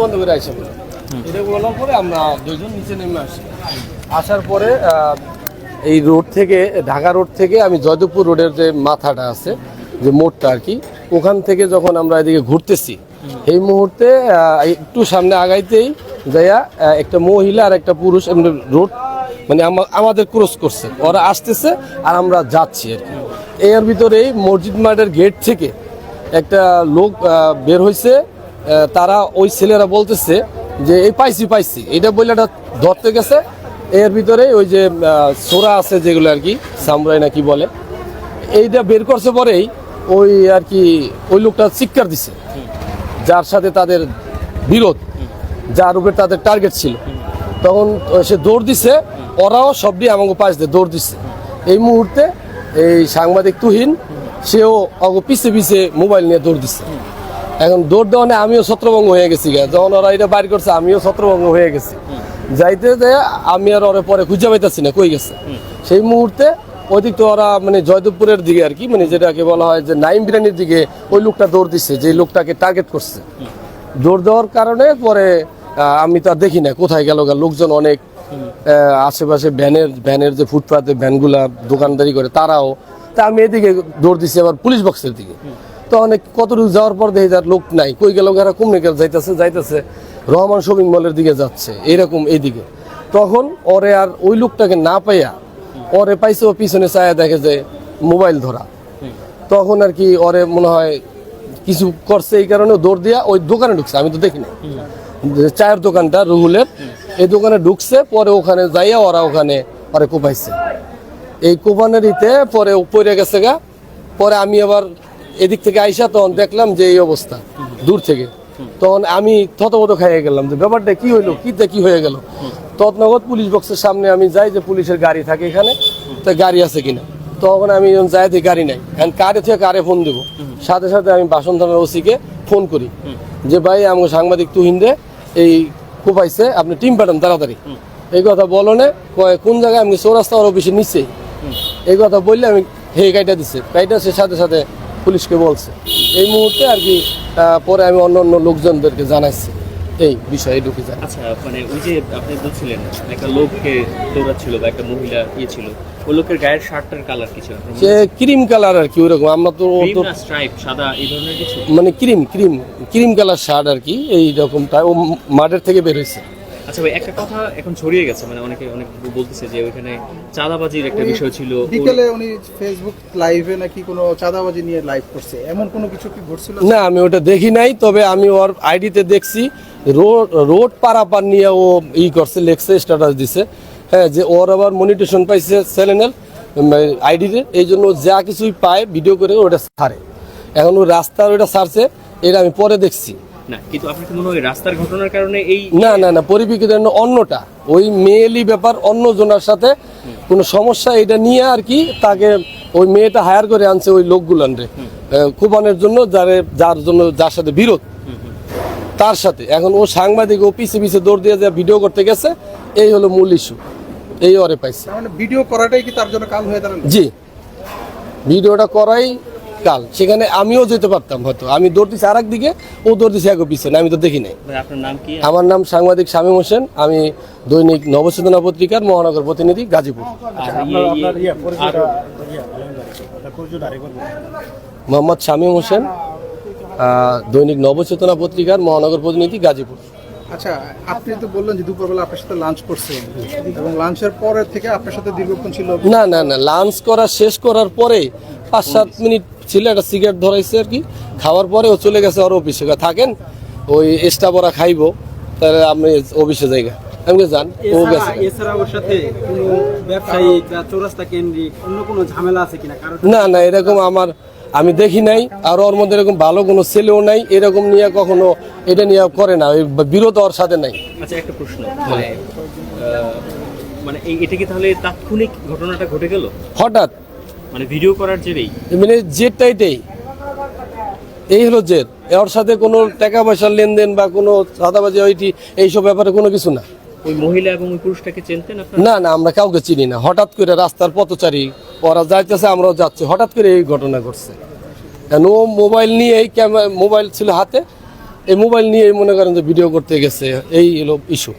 বন্ধ করে আসে। এটা পরে আমরা নিচে নেমে আসি। আসার পরে এই রোড থেকে, ঢাকা রোড থেকে আমি জয়দেবপুর রোডের যে মাথাটা আছে, যে মোড়টা আর কি, ওখান থেকে যখন আমরা এদিকে ঘুরতেছি, এই মুহূর্তে একটু সামনে আগাইতেই যাইয়া একটা মহিলা আর একটা পুরুষ এমনি রোড মানে আমাদের ক্রস করছে। ওরা আসতেছে আর আমরা যাচ্ছি আর কি। এর ভিতরেই মসজিদ মাঠের গেট থেকে একটা লোক বের হয়েছে তারা ওই ছেলেরা বলতেছে যে, এই পাইছি পাইছি। এটা বলে এটা ধরতে গেছে। এর ভিতরে ওই যে সোরা আছে যেগুলো আর কি, সামরাই না কি বলে। এইটা বের করছে পরেই ওই আর কি, ওই লোকটা চিৎকার দিছে। যার সাথে তাদের বিরোধ, যার উপরে তাদের টার্গেট ছিল। তখন সে দৌড় দিছে, ওরাও সবটি আমাকে পাশ দিয়ে দৌড় দিছে। এই মুহূর্তে এই সাংবাদিক তুহিন, সেও অগ পিছে পিছে মোবাইল নিয়ে দৌড় দিছে। এখন দৌড় দেওয়ানে আমিও ছত্রভঙ্গ হয়ে গেছি গা। যখন ওরা এটা বাইর করছে আমিও ছত্রভঙ্গ হয়ে গেছি। যাইতে যে আমি আর ওরা পরে খুঁজে পাইতেছি না কই গেছে? সেই মুহূর্তে ওইদিক তো ওরা মানে জয়দেবপুরের দিকে আর কি মানে যেটাকে বলা হয় যে নাইম বিরিয়ানির দিকে ওই লোকটা দৌড় দিচ্ছে যে লোকটাকে টার্গেট করছে। দৌড় দেওয়ার কারণে পরে আমি তো আর দেখি না কোথায় গেল গা লোকজন অনেক আশেপাশে ভ্যানের ভ্যানের যে ফুটপাতে ভ্যানগুলা দোকানদারি করে তারাও। তা আমি এদিকে দৌড় দিচ্ছি আবার পুলিশ বক্সের দিকে। তো অনেক কতটুকু যাওয়ার পর দেখি যার লোক নাই। কই গেল গারা কমনে গেল যাইতেছে? যাইতেছে রহমান শপিং মলের দিকে যাচ্ছে এরকম এইদিকে। তখন ওরে আর ওই লোকটাকে না পাইয়া ওরে পাইছে ও পিছনে চায়া দেখে যে মোবাইল ধরা। তখন আর কি ওরে মনে হয় কিছু করছে এই কারণে দৌড় দিয়া ওই দোকানে ঢুকছে, আমি তো দেখি না চায়ের দোকানটা, রুহুলের, এই দোকানে ঢুকছে, পরে ওখানে যাইয়া ওরা ওখানে ওরে কোপাইছে। এই কোপানের ইতে পরে পড়ে গেছে গা, পরে আমি আবার এদিক থেকে আইসা তখন দেখলাম যে এই অবস্থা, দূর থেকে। তখন আমি থতমত খাইয়ে গেলাম যে ব্যাপারটা কি হইল, কিতে কি হয়ে গেল। তৎনগত পুলিশ বক্সের সামনে আমি যাই যে পুলিশের গাড়ি থাকে এখানে, তা গাড়ি আছে কিনা। তখন আমি যখন যাই দেখি গাড়ি নাই। এখন কারে থেকে কারে ফোন দেবো? সাথে সাথে আমি বাসন থানার ওসিকে ফোন করি। যে ভাই, আমাকে সাংবাদিক তুহিনরে এই কোপাইছে, আপনি টিম পাঠান তাড়াতাড়ি। এই কথা বলনে কয়, কোন জায়গায়? আমি চৌরাস্তা ওর অফিসের নিচেই। এই কথা বললে আমি হে গাইটা দিচ্ছে গাইটা সে সাথে সাথে পুলিশকে বলছে। এই মুহূর্তে আর কি পরে আমি অন্য অন্য লোকজনদেরকে জানাচ্ছি এই বিষয়ে ঢুকে যায় আচ্ছা মানে ওই যে আপনি বলছিলেন একটা লোককে দৌড়াচ্ছিল বা একটা মহিলা ইয়ে ছিল ওই লোকের গায়ের শার্টটার কালার কি ছিল? সে ক্রিম কালার আর কি ওরকম আমরা তো তো স্ট্রাইপ সাদা এই ধরনের কিছু? মানে cream cream cream colour shirt আর কি এই রকম রকমটা ও মাঠের থেকে বের হয়েছে। আচ্ছা ভাই একটা কথা এখন ছড়িয়ে গেছে মানে অনেকে অনেক বলতেছে যে ওইখানে চাঁদাবাজির একটা বিষয় ছিল। বিকেলে উনি ফেসবুক লাইভে নাকি কোনো চাঁদাবাজি নিয়ে লাইভ করছে। এমন কোনো কিছু কি ঘটছিল? না আমি ওটা দেখি নাই তবে আমি ওর আইডিতে দেখছি। রোড রোড পারাপার নিয়ে ও ই করছে লেখছে স্ট্যাটাস দিছে। হ্যাঁ যে ওর আবার মনিটেশন পাইছে চ্যানেলের আইডিতে এই জন্য যা কিছুই পায় ভিডিও করে ওটা ছাড়ে। এখন ও রাস্তার ওটা ছাড়ছে এটা আমি পরে দেখছি। না কিন্তু আপনার কি মনে হয় রাস্তার ঘটনার কারণে এই না না না পরিপ্রেক্ষিতে অন্যটা। ওই মেয়েলি ব্যাপার অন্য জনের সাথে কোনো সমস্যা এটা নিয়ে আর কি তাকে ওই মেয়েটা হায়ার করে আনছে ওই লোকগুলান রে। কুপনের জন্য যারে যার জন্য যার সাথে বিরোধ। তার সাথে। এখন ও সাংবাদিক ও পিছে পিছে দৌড় দিয়ে যা ভিডিও করতে গেছে। এই হলো মূল ইস্যু এই ওরে পাইছে। মানে ভিডিও করাটাই কি তার জন্য কাল হয়ে দাঁড়াল? জি। ভিডিওটা করাই কাল। সেখানে আমিও যেতে পারতাম হয়তো। আমি দৌড় দিছি আর দিকে ও দৌড় দিছে এক পিছনে আমি তো দেখি নাই। আপনার নাম কি? আমার নাম সাংবাদিক শামীম হোসেন আমি দৈনিক নবচেতনা পত্রিকার মহানগর প্রতিনিধি গাজীপুর। আর ইয়ে- ইয়ে- আরও মোহাম্মদ শামীম হোসেন দৈনিক নবচেতনা পত্রিকার মহানগর প্রতিনিধি গাজীপুর। আচ্ছা আপনি তো বললেন যে দুপুরবেলা আপনার সাথে লাঞ্চ করছেন এবং লাঞ্চের পরে থেকে আপনার সাথে দীর্ঘক্ষণ ছিল। না না না লাঞ্চ করা শেষ করার পরে পাঁচ সাত মিনিট ছিল একটা সিগারেট ধরাইছে আর কি। খাওয়ার পরে ও চলে গেছে ওর অফিসে থাকেন ওই এক্সট্রা বড়া খাইবো তাহলে আপনি অফিসে জায়গা আমি যান ও গেছে। ওর সাথে কোনো ব্যবসায়ী চৌরাস্তা কেন্দ্রিক অন্য কোনো ঝামেলা আছে কিনা? কারণ না না এরকম আমার আমি দেখি নাই আর ওর মধ্যে এরকম ভালো কোনো ছেলেও নাই এরকম নিয়ে কখনো এটা নিয়ে করে না ওই বিরোধ ওর সাথে নাই। আচ্ছা একটা প্রশ্ন মানে মানে এটা কি তাহলে তাৎক্ষণিক ঘটনাটা ঘটে গেল? হঠাৎ মানে ভিডিও করার জেরেই মানে জেদটাইটাই এই হলো জেদ। ওর সাথে কোনো টাকা পয়সার লেনদেন বা কোনো সাদাবাজি ওইটি এইসব ব্যাপারে কোনো কিছু না। ওই মহিলা এবং ওই পুরুষটাকে চেনতেন না না আমরা কাউকে চিনি না। হঠাৎ করে রাস্তার পথচারী ওরা যাইতেছে আমরাও যাচ্ছি। হঠাৎ করে এই ঘটনা ঘটছে। কেন ও মোবাইল নিয়ে ক্যামেরা মোবাইল ছিল হাতে। এই মোবাইল নিয়ে মনে করেন যে ভিডিও করতে গেছে। এই হলো ইস্যু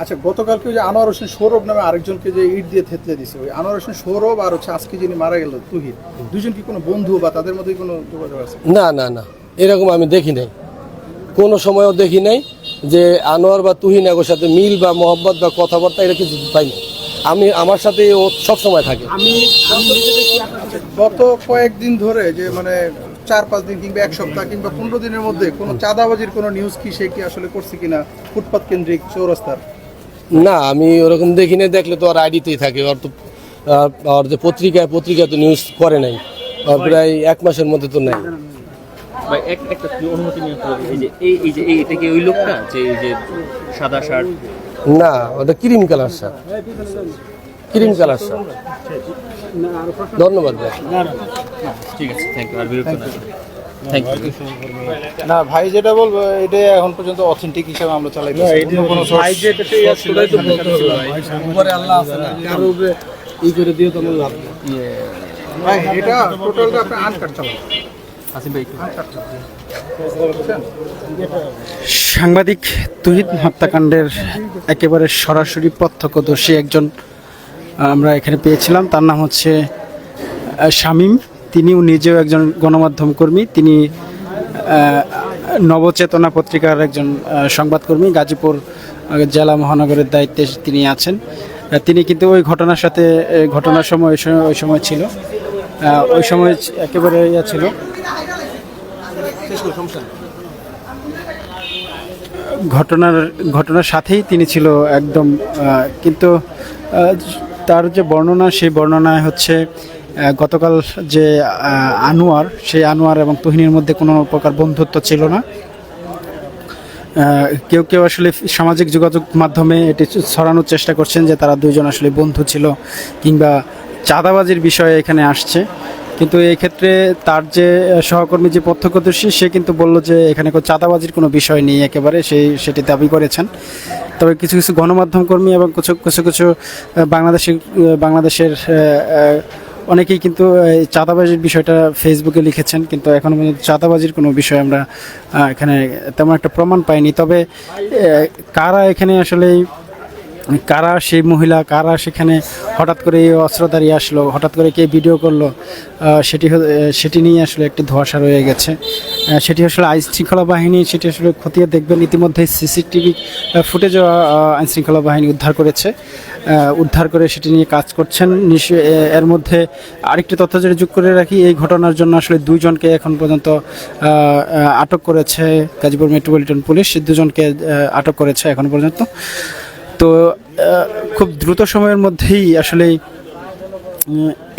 আচ্ছা গতকালকে ওই যে আনোয়ার হোসেন সৌরভ নামে আরেকজনকে যে ইট দিয়ে থেতলে দিছে ওই আনোয়ার হোসেন সৌরভ আর হচ্ছে আজকে যিনি মারা গেল তুহিন দুজন কি কোনো বন্ধু বা তাদের মধ্যে কোনো যোগাযোগ আছে? না না না এরকম আমি দেখি নাই। কোনো সময়ও দেখি নাই যে আনোয়ার বা তুহিন এগোর সাথে মিল বা মোহব্বত বা কথাবার্তা এটা কিছু পাই না আমি আমার সাথে ও সব সময় থাকে। আমি কাছে গত কয়েকদিন ধরে যে মানে চার পাঁচ দিন কিংবা এক সপ্তাহ কিংবা পনেরো দিনের মধ্যে কোনো চাঁদাবাজির কোনো নিউজ কি সে কি আসলে করছে কিনা? ফুটপাত কেন্দ্রিক চৌরাস্তার। না আমি ওরকম দেখি নাই দেখলে তো আর আইডিতেই থাকে। ওর তো আহ, ওর যে পত্রিকায় পত্রিকা তো নিউজ করে নাই। প্রায় এক মাসের মধ্যে তো নাই। না ওটা cream colour shirt cream colour shirt ধন্যবাদ ভাই। ঠিক আছে থ্যাংক ইউ আর বিরক্ত না। থ্যাংক ইউ না ভাই যেটা বলব এটা এখন পর্যন্ত অথেন্টিক হিসেবে আমরা চালাই কোনো উপরে আল্লাহ আছে না? কারও উপরে ই করে দিও তো আমার লাভ ভাই এটা টোটালটা আপনি আনকাট চালান। আসিফ ভাই সাংবাদিক তুহিদ হত্যাকাণ্ডের একেবারে সরাসরি প্রত্যক্ষদর্শী একজন আমরা এখানে পেয়েছিলাম। তার নাম হচ্ছে শামীম। তিনিও নিজেও একজন গণমাধ্যম কর্মী, তিনি নবচেতনা পত্রিকার একজন সংবাদকর্মী, গাজীপুর জেলা মহানগরের দায়িত্বে তিনি আছেন। তিনি কিন্তু ওই ঘটনার সাথে ঘটনার সময় ওই সময়- ওই সময় ছিল। ওই সময় একেবারে ইয়া ছিল। ঘটনার ঘটনার সাথেই তিনি ছিল একদম কিন্তু তার যে বর্ণনা, সেই বর্ণনায় হচ্ছে গতকাল যে আনোয়ার, সেই আনোয়ার এবং তুহিনের মধ্যে কোনো প্রকার বন্ধুত্ব ছিল না। কেউ কেউ আসলে সামাজিক যোগাযোগ মাধ্যমে এটি ছড়ানোর চেষ্টা করছেন যে তারা দুইজন আসলে বন্ধু ছিল কিংবা চাঁদাবাজির বিষয়ে এখানে আসছে। কিন্তু এই ক্ষেত্রে তার যে সহকর্মী যে প্রত্যক্ষদর্শী, সে কিন্তু বলল যে এখানে কোনো চাঁদাবাজির কোনো বিষয় নেই একেবারে সেই সেটি দাবি করেছেন। তবে কিছু কিছু গণমাধ্যম কর্মী এবং কিছু কিছু কিছু বাংলাদেশি বাংলাদেশের অনেকেই কিন্তু চাঁদাবাজির বিষয়টা ফেসবুকে লিখেছেন, কিন্তু এখনও পর্যন্ত চাঁদাবাজির কোনো বিষয় আমরা এখানে তেমন একটা প্রমাণ পাইনি। তবে কারা এখানে আসলে, কারা সেই মহিলা, কারা সেখানে হঠাৎ করে এই অস্ত্রধারী আসলো, হঠাৎ করে কে ভিডিও করল সেটি সেটি নিয়ে আসলে একটি ধোয়াশা রয়ে গেছে। সেটি আসলে আইন শৃঙ্খলা বাহিনী, সেটি আসলে খতিয়ে দেখবেন। ইতিমধ্যে সিসিটিভি ফুটেজও আইন শৃঙ্খলা বাহিনী উদ্ধার করেছে। উদ্ধার করে সেটি নিয়ে কাজ করছেন। এর মধ্যে আরেকটি তথ্য যেটা যোগ করে রাখি, এই ঘটনার জন্য আসলে দুইজনকে এখন পর্যন্ত আটক করেছে গাজীপুর মেট্রোপলিটন পুলিশ। দুজনকে আটক করেছে এখন পর্যন্ত। তো খুব দ্রুত সময়ের মধ্যেই আসলে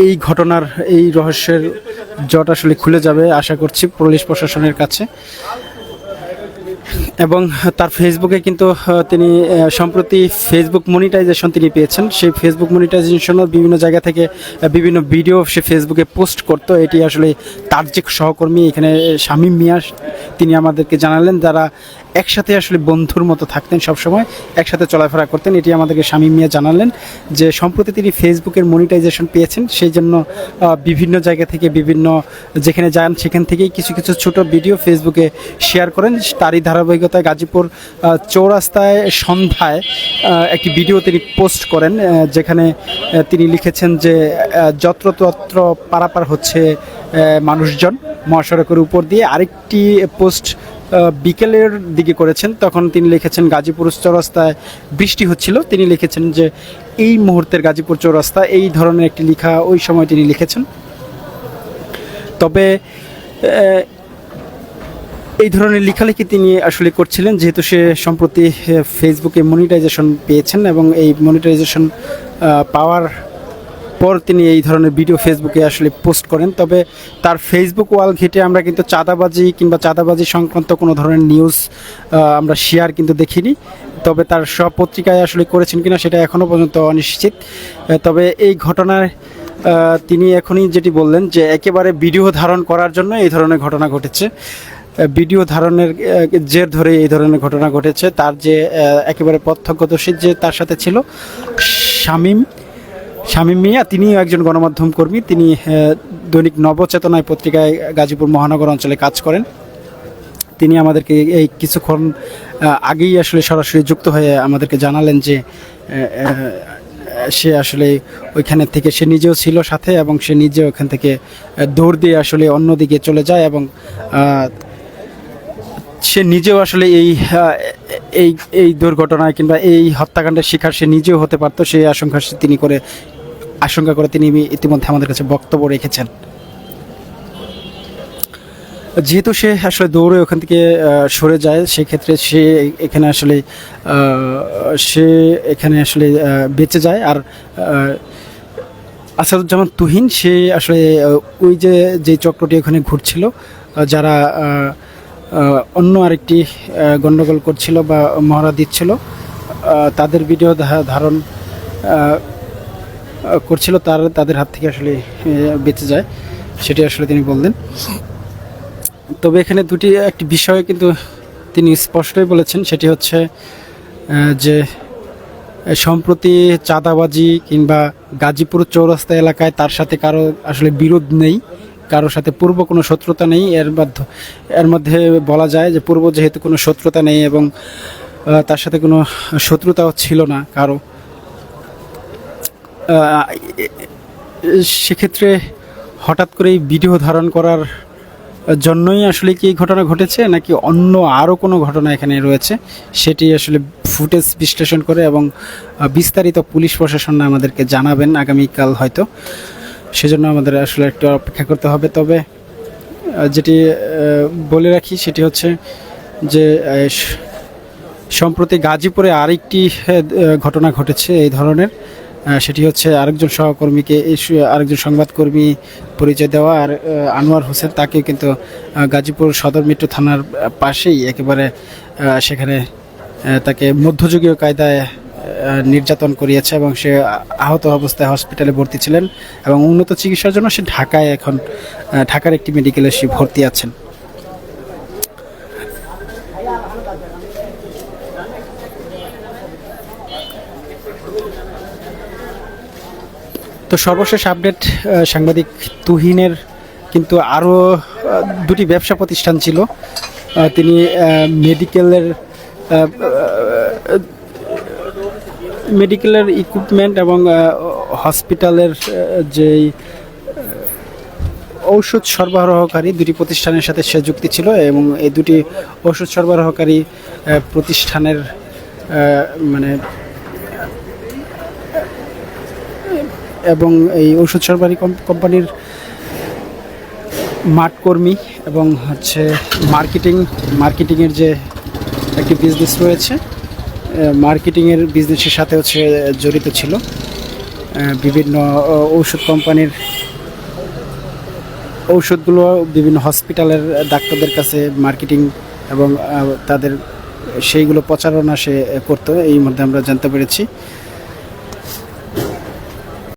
এই ঘটনার, এই রহস্যের জট আসলে খুলে যাবে আশা করছি পুলিশ প্রশাসনের কাছে। এবং তার ফেসবুকে কিন্তু তিনি সম্প্রতি ফেসবুক মনিটাইজেশন তিনি পেয়েছেন। সেই ফেসবুক মনিটাইজেশনও বিভিন্ন জায়গা থেকে বিভিন্ন ভিডিও সে ফেসবুকে পোস্ট করত। এটি আসলে তার যে সহকর্মী এখানে শামীম মিয়া, তিনি আমাদেরকে জানালেন, যারা একসাথে আসলে বন্ধুর মতো থাকতেন সবসময়, একসাথে চলাফেরা করতেন। এটি আমাদেরকে স্বামী মিয়া জানালেন যে সম্প্রতি তিনি ফেসবুকের মনিটাইজেশন পেয়েছেন, সেই জন্য বিভিন্ন জায়গা থেকে বিভিন্ন, যেখানে যান সেখান থেকেই কিছু কিছু ছোট ভিডিও ফেসবুকে শেয়ার করেন। তারই ধারাবাহিকতায় গাজীপুর চৌরাস্তায় সন্ধ্যায় একটি ভিডিও তিনি পোস্ট করেন যেখানে তিনি লিখেছেন যে যত্রতত্র পারাপার হচ্ছে মানুষজন মহাসড়কের উপর দিয়ে। আরেকটি পোস্ট বিকেলের দিকে করেছেন। তখন তিনি লিখেছেন, গাজীপুর চৌরাস্তায় বৃষ্টি হচ্ছিল। তিনি লিখেছেন যে, এই মুহূর্তের গাজীপুর চৌরাস্তা, এই ধরনের একটি লেখা ওই সময় তিনি লিখেছেন। তবে এই ধরনের লেখালেখি তিনি আসলে করছিলেন, যেহেতু সে সম্প্রতি ফেসবুকে মনিটাইজেশন পেয়েছেন এবং এই মনিটাইজেশন পাওয়ার পর তিনি এই ধরনের ভিডিও ফেসবুকে আসলে পোস্ট করেন। তবে তার ফেসবুক ওয়াল ঘেটে আমরা কিন্তু চাঁদাবাজি কিংবা চাঁদাবাজি সংক্রান্ত কোনো ধরনের নিউজ আমরা শেয়ার কিন্তু দেখিনি। তবে তার সব পত্রিকায় আসলে করেছেন কিনা সেটা এখনও পর্যন্ত অনিশ্চিত। তবে এই ঘটনার তিনি এখনই যেটি বললেন যে একেবারে ভিডিও ধারণ করার জন্য এই ধরনের ঘটনা ঘটেছে। ভিডিও ধারণের জের ধরে এই ধরনের ঘটনা ঘটেছে। তার যে একেবারে প্রত্যক্ষদর্শী যে তার সাথে ছিল শামীম শামীম মিয়া, তিনিও একজন গণমাধ্যম কর্মী। তিনি দৈনিক নবচেতনায় পত্রিকায় গাজীপুর মহানগর অঞ্চলে কাজ করেন। তিনি আমাদেরকে এই কিছুক্ষণ আগেই আসলে সরাসরি যুক্ত হয়ে আমাদেরকে জানালেন যে সে আসলে ওইখানে থেকে সে নিজেও ছিল সাথে এবং সে নিজে ওখান থেকে দৌড় দিয়ে আসলে অন্যদিকে চলে যায় এবং সে নিজেও আসলে এই এই এই দুর্ঘটনায় কিংবা এই হত্যাকাণ্ডের শিকার সে নিজেও হতে পারতো। সেই আশঙ্কা তিনি করে আশঙ্কা করে তিনি ইতিমধ্যে আমাদের কাছে বক্তব্য রেখেছেন। যেহেতু সে আসলে দৌড়ে ওখান থেকে সরে যায় সেক্ষেত্রে সে এখানে আসলে সে এখানে আসলে বেঁচে যায়। আর আসাদুজ্জামান তুহিন সে আসলে ওই যে যে চক্রটি ওখানে ঘুরছিল যারা অন্য আরেকটি আহ, গন্ডগোল করছিল বা মহড়া দিচ্ছিল তাদের ভিডিও ধারণ করছিল, তার, তাদের হাত থেকে আসলে বেঁচে যায়, সেটি আসলে তিনি বললেন। তবে এখানে দুটি, একটি বিষয় কিন্তু তিনি স্পষ্টই বলেছেন, সেটি হচ্ছে যে সম্প্রতি চাঁদাবাজি কিংবা গাজীপুর চৌরাস্তা এলাকায় তার সাথে কারও আসলে বিরোধ নেই কারোর সাথে পূর্ব কোনো শত্রুতা নেই, এর মধ্য, এর মধ্যে বলা যায় যে পূর্ব যেহেতু কোনো শত্রুতা নেই এবং তার সাথে কোনো শত্রুতাও ছিল না কারও। সেক্ষেত্রে হঠাৎ করেই ভিডিও ধারণ করার জন্যই আসলে কি এই ঘটনা ঘটেছে, নাকি অন্য আরও কোনো ঘটনা এখানে রয়েছে? সেটি আসলে ফুটেজ বিশ্লেষণ করে এবং বিস্তারিত পুলিশ প্রশাসন আমাদেরকে জানাবেন আগামীকাল হয়তো। সেজন্য আমাদের আসলে একটু অপেক্ষা করতে হবে। তবে যেটি বলে রাখি সেটি হচ্ছে যে সম্প্রতি গাজীপুরে আরেকটি ঘটনা ঘটেছে এই ধরনের। সেটি হচ্ছে আরেকজন সহকর্মীকে এই আরেকজন সংবাদকর্মী পরিচয় দেওয়া আর আনোয়ার হোসেন তাকে কিন্তু গাজীপুর সদর মেট্রো থানার পাশেই একেবারে সেখানে তাকে মধ্যযুগীয় কায়দায় নির্যাতন করিয়েছে এবং সে আহত অবস্থায় হসপিটালে ভর্তি ছিলেন এবং উন্নত চিকিৎসার জন্য সে ঢাকায় এখন ঢাকার একটি মেডিকেলে সে ভর্তি আছেন। তো সর্বশেষ আপডেট সাংবাদিক তুহিনের কিন্তু আরও দুটি ব্যবসা প্রতিষ্ঠান ছিল। তিনি মেডিকেলের মেডিকেলের ইকুইপমেন্ট এবং হসপিটালের যেই ঔষধ সরবরাহকারী দুটি প্রতিষ্ঠানের সাথে সে যুক্তি ছিল এবং এই দুটি ঔষধ সরবরাহকারী প্রতিষ্ঠানের মানে এবং এই ঔষধ সরবরাহী কোম- কোম্পানির মাঠ কর্মী এবং হচ্ছে মার্কেটিং, মার্কেটিংয়ের যে একটি বিজনেস রয়েছে মার্কেটিংয়ের বিজনেসের সাথে হচ্ছে জড়িত ছিল। বিভিন্ন ঔষধ কোম্পানির ঔষধগুলো বিভিন্ন হসপিটালের ডাক্তারদের কাছে মার্কেটিং এবং তাদের সেইগুলো প্রচারণা সে করতো, এই মধ্যে আমরা জানতে পেরেছি।